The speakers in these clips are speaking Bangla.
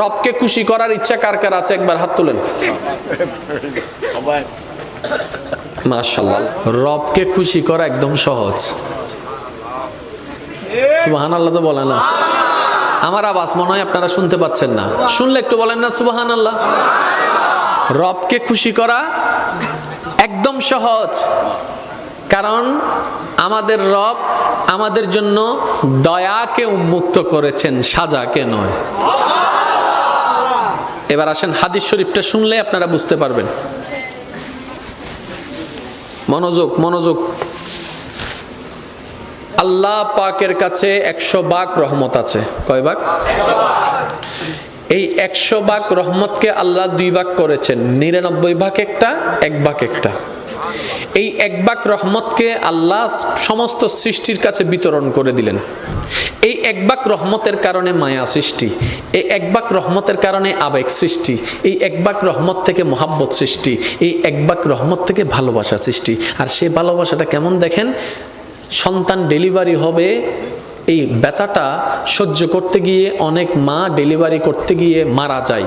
রবকে খুশি করার ইচ্ছা কার কার আছে? একবার হাত তুলেন। মাশাল্লাহ রবকে খুশি করা একদম সহজ। সুবাহান আল্লাহ তো বলে না। আমার আওয়াজ মনে হয় আপনারা শুনতে পাচ্ছেন না। শুনলে একটু বলেন না সুবাহান আল্লাহ রবকে খুশি করা একদম সহজ। কারণ আমাদের রব আমাদের জন্য দয়াকে উন্মুক্ত করেছেন, সাজাকে নয়। এবার আসেন হাদিস শরীফটা শুনলে আপনারা বুঝতে পারবেন। মনোযোগ মনোযোগ। আল্লাহ পাকের কাছে একশো বাক রহমত আছে। কয় বাক? এই একশো বাক রহমতকে আল্লাহ দুই ভাগ করেছেন। নিরানব্বই ভাগ একটা, এক বাক একটা। এই একবাক রহমতকে আল্লাহ সমস্ত সৃষ্টির কাছে বিতরণ করে দিলেন। এই একবাক রহমতের কারণে মায়া সৃষ্টি। এই একবাক রহমতের কারণে আবেগ সৃষ্টি। এই একবাক রহমত থেকে মহাব্বত সৃষ্টি। এই একবাক রহমত থেকে ভালোবাসা সৃষ্টি। আর সেই ভালোবাসাটা কেমন দেখেন? সন্তান ডেলিভারি হবে। এই ব্যথাটা সহ্য করতে গিয়ে অনেক মা ডেলিভারি করতে গিয়ে মারা যায়।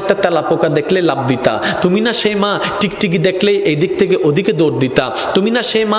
একটা তেলা পোকা দেখলে লাভ দিতা। তুমি না সেই মা টিকটিকি দেখলে এই দিক থেকে ওদিকে দৌড় দিতা। তুমি না সেই মা